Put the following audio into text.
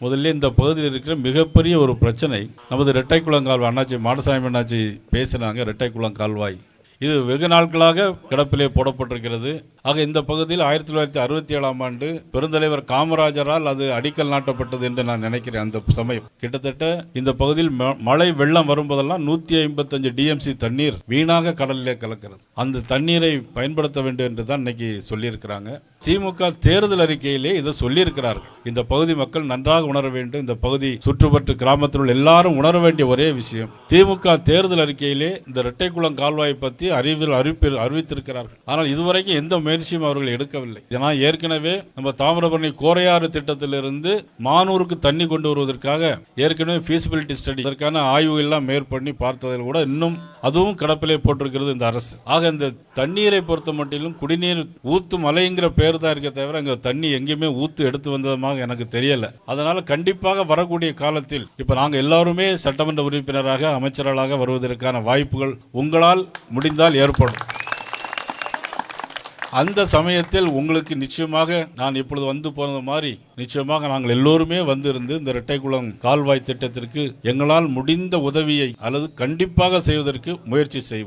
முதல்ல இந்த பகுதியில் இருக்கிற மிகப்பெரிய ஒரு பிரச்சனை நமது ரெட்டைக்குளம் கால்வாய் அண்ணாச்சி மாடசாமி அண்ணாச்சி பேசினாங்க குளம் கால்வாய் இது வெகு நாட்களாக கிடப்பிலே போடப்பட்டிருக்கிறது. ஆக இந்த பகுதியில் ஆயிரத்தி தொள்ளாயிரத்தி அறுபத்தி ஏழாம் ஆண்டு பெருந்தலைவர் காமராஜரால் அது அடிக்கல் நாட்டப்பட்டது என்று நான் நினைக்கிறேன். அந்த சமயம் கிட்டத்தட்ட இந்த பகுதியில் ம- மழை வெள்ளம் வரும்போதெல்லாம் நூத்தி ஐம்பத்தஞ்சு டிஎம்சி தண்ணீர் வீணாக கடலிலே கலக்கிறது. அந்த தண்ணீரை பயன்படுத்த வேண்டும் என்று தான் இன்னைக்கு சொல்லியிருக்கிறாங்க. திமுக தேர்தல் அறிக்கையிலே இதை சொல்லியிருக்கிறார்கள். இந்த பகுதி மக்கள் நன்றாக உணர வேண்டும். இந்த பகுதி சுற்றுப்பட்டு கிராமத்தில் உள்ள எல்லாரும் உணர வேண்டிய ஒரே விஷயம் திமுக தேர்தல் அறிக்கையிலே இந்த இரட்டைக்குளம் கால்வாயை பற்றி அறிவில் அறிவிப்பு அறிவித்திருக்கிறார்கள். ஆனால் இதுவரைக்கும் எந்த முயற்சியும் அவர்கள் எடுக்கவில்லை. ஏன்னா ஏற்கனவே நம்ம தாமிரபரணி கோரையாறு திட்டத்திலிருந்து மானூருக்கு தண்ணி கொண்டு வருவதற்காக ஏற்கனவே feasibility ஸ்டடி இதற்கான ஆய்வு எல்லாம் மேற்பண்ணி பார்த்ததில் கூட இன்னும் அதுவும் கிடப்பிலே போட்டிருக்கிறது இந்த அரசு. ஆக இந்த தண்ணீரை பொறுத்த மட்டிலும் குடிநீர் ஊத்து மலைங்கிற பேர் தான் இருக்க தவிர அங்க தண்ணி எங்கேயுமே ஊத்து எடுத்து வந்ததுமாக எனக்கு தெரியல. அதனால கண்டிப்பாக வரக்கூடிய காலத்தில் இப்ப நாங்க எல்லாருமே சட்டமன்ற உறுப்பினராக அமைச்சர்களாக வருவதற்கான வாய்ப்புகள் உங்களால் முடிந்தால் ஏற்படும். அந்த சமயத்தில் உங்களுக்கு நிச்சயமாக நான் இப்பொழுது வந்து போனது மாதிரி நிச்சயமாக நாங்கள் எல்லோருமே வந்திருந்து இந்த இரட்டைக்குளம் கால்வாய் திட்டத்திற்கு எங்களால் முடிந்த உதவியை அல்லது கண்டிப்பாக செய்வதற்கு முயற்சி செய்வோம்.